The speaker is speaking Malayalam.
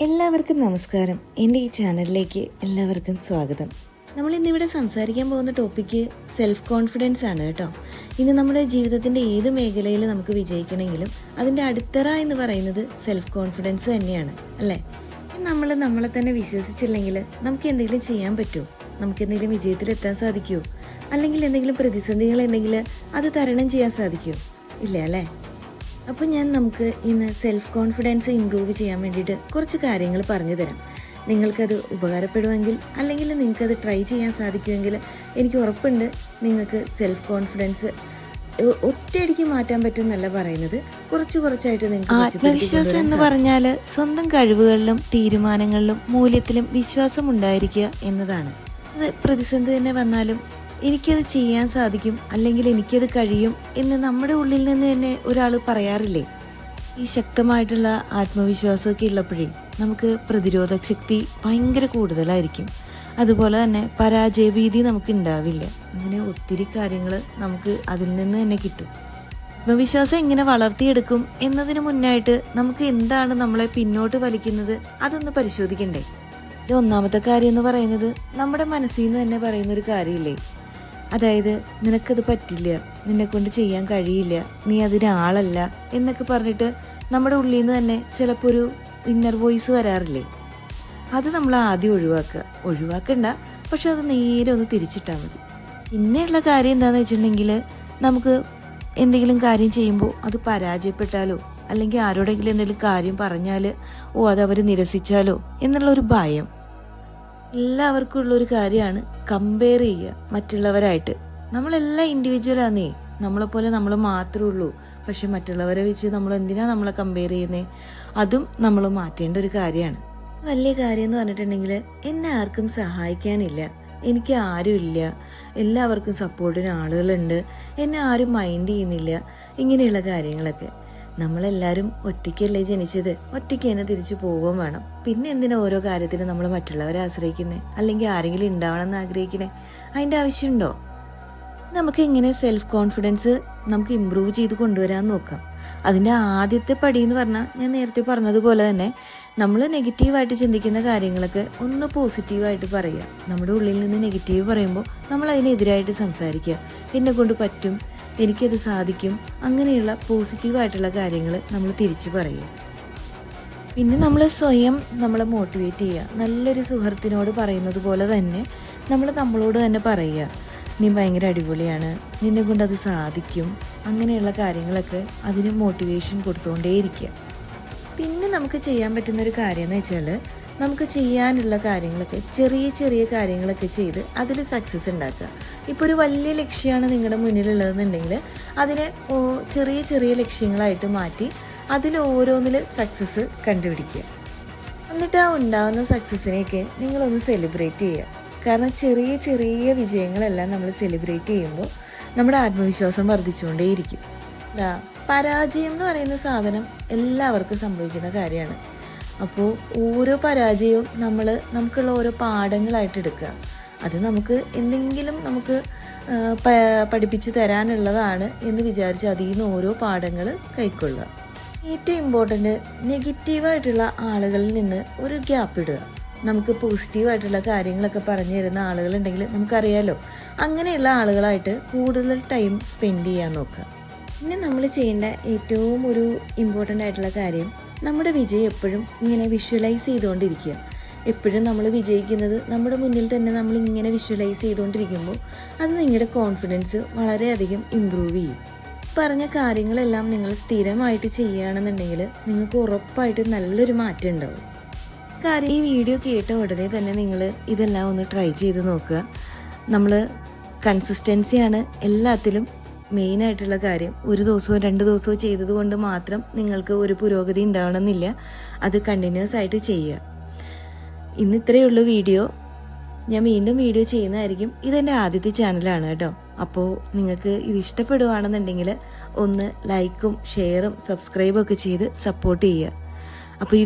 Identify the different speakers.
Speaker 1: എല്ലാവർക്കും നമസ്കാരം. എന്റെ ഈ ചാനലിലേക്ക് എല്ലാവർക്കും സ്വാഗതം. നമ്മൾ ഇന്നിവിടെ സംസാരിക്കാൻ പോകുന്ന ടോപ്പിക്ക് സെൽഫ് കോൺഫിഡൻസ് ആണ് കേട്ടോ. ഇന്ന് നമ്മുടെ ജീവിതത്തിന്റെ ഏത് മേഖലയിൽ നമുക്ക് വിജയിക്കണമെങ്കിലും അതിന്റെ അടിത്തറ എന്ന് പറയുന്നത് സെൽഫ് കോൺഫിഡൻസ് തന്നെയാണ് അല്ലേ? നമ്മൾ നമ്മളെ തന്നെ വിശ്വസിച്ചില്ലെങ്കിൽ നമുക്ക് എന്തെങ്കിലും ചെയ്യാൻ പറ്റുമോ? നമുക്ക് എന്തെങ്കിലും വിജയത്തിലെത്താൻ സാധിക്കുമോ? അല്ലെങ്കിൽ എന്തെങ്കിലും പ്രതിസന്ധികൾ ഉണ്ടെങ്കിൽ അത് തരണം ചെയ്യാൻ സാധിക്കുമോ? ഇല്ല അല്ലേ? അപ്പോൾ ഞാൻ നമുക്ക് ഇന്ന് സെൽഫ് കോൺഫിഡൻസ് ഇമ്പ്രൂവ് ചെയ്യാൻ വേണ്ടിയിട്ട് കുറച്ച് കാര്യങ്ങൾ പറഞ്ഞു തരാം. നിങ്ങൾക്കത് ഉപകാരപ്പെടുമെങ്കിൽ അല്ലെങ്കിൽ നിങ്ങൾക്കത് ട്രൈ ചെയ്യാൻ സാധിക്കുമെങ്കിൽ എനിക്ക് ഉറപ്പുണ്ട് നിങ്ങൾക്ക് സെൽഫ് കോൺഫിഡൻസ് ഒറ്റയടിക്ക് മാറ്റാൻ പറ്റും എന്നല്ല പറയുന്നത്. കുറച്ച് കുറച്ചായിട്ട് നിങ്ങൾക്ക് ആത്മവിശ്വാസം എന്ന് പറഞ്ഞാൽ സ്വന്തം കഴിവുകളിലും തീരുമാനങ്ങളിലും മൂല്യത്തിലും വിശ്വാസം ഉണ്ടായിരിക്കുക എന്നതാണ്. അത് പ്രതിസന്ധി തന്നെ വന്നാലും എനിക്കത് ചെയ്യാൻ സാധിക്കും അല്ലെങ്കിൽ എനിക്കത് കഴിയും എന്ന് നമ്മുടെ ഉള്ളിൽ നിന്ന് തന്നെ ഒരാൾ പറയാറില്ലേ? ഈ ശക്തമായിട്ടുള്ള ആത്മവിശ്വാസമൊക്കെ ഉള്ളപ്പോഴേ നമുക്ക് പ്രതിരോധ ശക്തി ഭയങ്കര കൂടുതലായിരിക്കും. അതുപോലെ തന്നെ പരാജയഭീതി നമുക്ക് ഉണ്ടാവില്ല അങ്ങനെ ഒത്തിരി കാര്യങ്ങൾ നമുക്ക് അതിൽ നിന്ന് തന്നെ കിട്ടും. ആത്മവിശ്വാസം എങ്ങനെ വളർത്തിയെടുക്കും എന്നതിന് മുന്നായിട്ട് നമുക്ക് എന്താണ് നമ്മളെ പിന്നോട്ട് വലിക്കുന്നത് അതൊന്ന് പരിശോധിക്കണ്ടേ? ഒന്നാമത്തെ കാര്യം എന്ന് പറയുന്നത് നമ്മുടെ മനസ്സിൽ നിന്ന് തന്നെ പറയുന്ന ഒരു കാര്യമില്ലേ? അതായത് നിനക്കത് പറ്റില്ല നിന്നെ കൊണ്ട് ചെയ്യാൻ കഴിയില്ല നീ അതിനാളല്ല എന്നൊക്കെ പറഞ്ഞിട്ട് നമ്മുടെ ഉള്ളിൽ നിന്ന് തന്നെ ചിലപ്പോൾ ഒരു ഇന്നർ വോയിസ് വരാറില്ലേ? അത് നമ്മൾ ആദ്യം ഒഴിവാക്കുക. ഒഴിവാക്കണ്ട പക്ഷെ അത് നേരെ ഒന്ന് തിരിച്ചിട്ടാൽ മതി. പിന്നെയുള്ള കാര്യം എന്താണെന്ന് വെച്ചിട്ടുണ്ടെങ്കിൽ നമുക്ക് എന്തെങ്കിലും കാര്യം ചെയ്യുമ്പോൾ അത് പരാജയപ്പെട്ടാലോ അല്ലെങ്കിൽ ആരോടെങ്കിലും എന്തെങ്കിലും കാര്യം പറഞ്ഞാൽ ഓ അത് അവർ നിരസിച്ചാലോ എന്നുള്ള ഒരു ഭയം. എല്ലാവർക്കും ഉള്ളൊരു കാര്യമാണ് കമ്പയർ ചെയ്യുക മറ്റുള്ളവരായിട്ട്. നമ്മളെല്ലാം ഇൻഡിവിജ്വലാന്നേ നമ്മളെപ്പോലെ നമ്മൾ മാത്രമേ ഉള്ളൂ. പക്ഷെ മറ്റുള്ളവരെ വെച്ച് നമ്മൾ എന്തിനാണ് നമ്മളെ കമ്പയർ ചെയ്യുന്നത് അതും നമ്മൾ മാറ്റേണ്ട ഒരു കാര്യമാണ്. വലിയ കാര്യം എന്ന് പറഞ്ഞിട്ടുണ്ടെങ്കിൽ എന്നെ ആർക്കും സഹായിക്കാനില്ല. എനിക്ക് ആരുമില്ല എല്ലാവർക്കും സപ്പോർട്ടിന് ആളുകളുണ്ട്. എന്നെ ആരും മൈൻഡ് ചെയ്യുന്നില്ല. ഇങ്ങനെയുള്ള കാര്യങ്ങളൊക്കെ. നമ്മളെല്ലാവരും ഒറ്റയ്ക്കല്ലേ ജനിച്ചത്? ഒറ്റയ്ക്ക് തന്നെ തിരിച്ചു പോവുകയും വേണം. പിന്നെ എന്തിനാ ഓരോ കാര്യത്തിനും നമ്മൾ മറ്റുള്ളവരെ ആശ്രയിക്കുന്നത് അല്ലെങ്കിൽ ആരെങ്കിലും ഉണ്ടാവണം എന്ന് ആഗ്രഹിക്കണേ? അതിന്റെ ആവശ്യമുണ്ടോ? നമുക്ക് എങ്ങനെ സെൽഫ് കോൺഫിഡൻസ് നമുക്ക് ഇമ്പ്രൂവ് ചെയ്ത് കൊണ്ടുവരാൻ നോക്കാം. അതിന്റെ ആദ്യത്തെ പടി എന്ന് പറഞ്ഞാൽ ഞാൻ നേരത്തെ പറഞ്ഞതുപോലെ തന്നെ നമ്മൾ നെഗറ്റീവായിട്ട് ചിന്തിക്കുന്ന കാര്യങ്ങളൊക്കെ ഒന്ന് പോസിറ്റീവായിട്ട് പറയുക. നമ്മുടെ ഉള്ളിൽ നിന്ന് നെഗറ്റീവ് പറയുമ്പോൾ നമ്മൾ അതിനെതിരായിട്ട് സംസാരിക്കുക. എന്നെ കൊണ്ട് പറ്റും? എനിക്കത് സാധിക്കും. അങ്ങനെയുള്ള പോസിറ്റീവായിട്ടുള്ള കാര്യങ്ങൾ നമ്മൾ തിരിച്ചു പറയുക. പിന്നെ നമ്മൾ സ്വയം നമ്മളെ മോട്ടിവേറ്റ് ചെയ്യുക. നല്ലൊരു സുഹൃത്തിനോട് പറയുന്നത് പോലെ തന്നെ നമ്മൾ നമ്മളോട് തന്നെ പറയുക. നീ ഭയങ്കര അടിപൊളിയാണ്. നിന്നെ കൊണ്ട് അത് സാധിക്കും. അങ്ങനെയുള്ള കാര്യങ്ങളൊക്കെ അതിന് മോട്ടിവേഷൻ കൊടുത്തുകൊണ്ടേയിരിക്കുക പിന്നെ നമുക്ക് ചെയ്യാൻ പറ്റുന്ന ഒരു കാര്യം എന്ന് വെച്ചാൽ നമുക്ക് ചെയ്യാനുള്ള കാര്യങ്ങളൊക്കെ ചെറിയ ചെറിയ കാര്യങ്ങളൊക്കെ ചെയ്ത് അതിൽ സക്സസ് ഉണ്ടാക്കുക. ഇപ്പോൾ ഒരു വലിയ ലക്ഷ്യമാണ് നിങ്ങളുടെ മുന്നിലുള്ളതെന്നുണ്ടെങ്കിൽ അതിനെ ചെറിയ ചെറിയ ലക്ഷ്യങ്ങളായിട്ട് മാറ്റി അതിൽ ഓരോന്നിൽ സക്സസ് കണ്ടുപിടിക്കുക. എന്നിട്ട് ആ ഉണ്ടാവുന്ന സക്സസ്സിനെയൊക്കെ നിങ്ങളൊന്ന് സെലിബ്രേറ്റ് ചെയ്യുക. കാരണം ചെറിയ ചെറിയ വിജയങ്ങളെല്ലാം നമ്മൾ സെലിബ്രേറ്റ് ചെയ്യുമ്പോൾ നമ്മുടെ ആത്മവിശ്വാസം വർദ്ധിച്ചുകൊണ്ടേയിരിക്കും. എന്താ പരാജയം എന്ന് പറയുന്ന സാധനം എല്ലാവർക്കും സംഭവിക്കുന്ന കാര്യമാണ്. അപ്പോൾ ഓരോ പരാജയവും നമ്മൾ നമുക്കുള്ള ഓരോ പാഠങ്ങളായിട്ട് എടുക്കുക. അത് നമുക്ക് എന്തെങ്കിലും നമുക്ക് പഠിപ്പിച്ച് തരാനുള്ളതാണ് എന്ന് വിചാരിച്ച് അതിൽ നിന്ന് ഓരോ പാഠങ്ങൾ കൈക്കൊള്ളുക. ഏറ്റവും ഇമ്പോർട്ടന്റ് നെഗറ്റീവായിട്ടുള്ള ആളുകളിൽ നിന്ന് ഒരു ഗ്യാപ്പ് ഇടുക. നമുക്ക് പോസിറ്റീവായിട്ടുള്ള കാര്യങ്ങളൊക്കെ പറഞ്ഞു തരുന്ന ആളുകളുണ്ടെങ്കിൽ നമുക്കറിയാലോ അങ്ങനെയുള്ള ആളുകളായിട്ട് കൂടുതൽ ടൈം സ്പെൻഡ് ചെയ്യാൻ നോക്കുക. പിന്നെ നമ്മൾ ചെയ്യേണ്ട ഏറ്റവും ഒരു ഇമ്പോർട്ടന്റ് ആയിട്ടുള്ള കാര്യം നമ്മുടെ വിജയം എപ്പോഴും ഇങ്ങനെ വിഷ്വലൈസ് ചെയ്തുകൊണ്ടിരിക്കുക. എപ്പോഴും നമ്മൾ വിജയിക്കുന്നത് നമ്മുടെ മുന്നിൽ തന്നെ നമ്മൾ ഇങ്ങനെ വിഷ്വലൈസ് ചെയ്തുകൊണ്ടിരിക്കുമ്പോൾ അത് നിങ്ങളുടെ കോൺഫിഡൻസ് വളരെയധികം ഇമ്പ്രൂവ് ചെയ്യും. പറഞ്ഞ കാര്യങ്ങളെല്ലാം നിങ്ങൾ സ്ഥിരമായിട്ട് ചെയ്യുകയാണെന്നുണ്ടെങ്കിൽ നിങ്ങൾക്ക് ഉറപ്പായിട്ട് നല്ലൊരു മാറ്റം ഉണ്ടാവും. കാര്യം ഈ വീഡിയോ കേട്ട ഉടനെ തന്നെ നിങ്ങൾ ഇതെല്ലാം ഒന്ന് ട്രൈ ചെയ്ത് നോക്കുക. നമ്മൾ കൺസിസ്റ്റൻസിയാണ് എല്ലാത്തിലും മെയിനായിട്ടുള്ള കാര്യം. ഒരു ദിവസമോ രണ്ട് ദിവസമോ ചെയ്തത് കൊണ്ട് മാത്രം നിങ്ങൾക്ക് ഒരു പുരോഗതി ഉണ്ടാവണമെന്നില്ല. അത് കണ്ടിന്യൂസ് ആയിട്ട് ചെയ്യുക. ഇന്ന് ഇത്രയേ ഉള്ളൂ വീഡിയോ. ഞാൻ വീണ്ടും വീഡിയോ ചെയ്യുന്നതായിരിക്കും. ഇതെന്റെ ആദ്യത്തെ ചാനലാണ് കേട്ടോ. അപ്പോൾ നിങ്ങൾക്ക് ഇത് ഇഷ്ടപ്പെടുകയാണെന്നുണ്ടെങ്കിൽ ഒന്ന് ലൈക്കും ഷെയറും സബ്സ്ക്രൈബും ഒക്കെ ചെയ്ത് സപ്പോർട്ട് ചെയ്യുക. അപ്പോൾ ഈ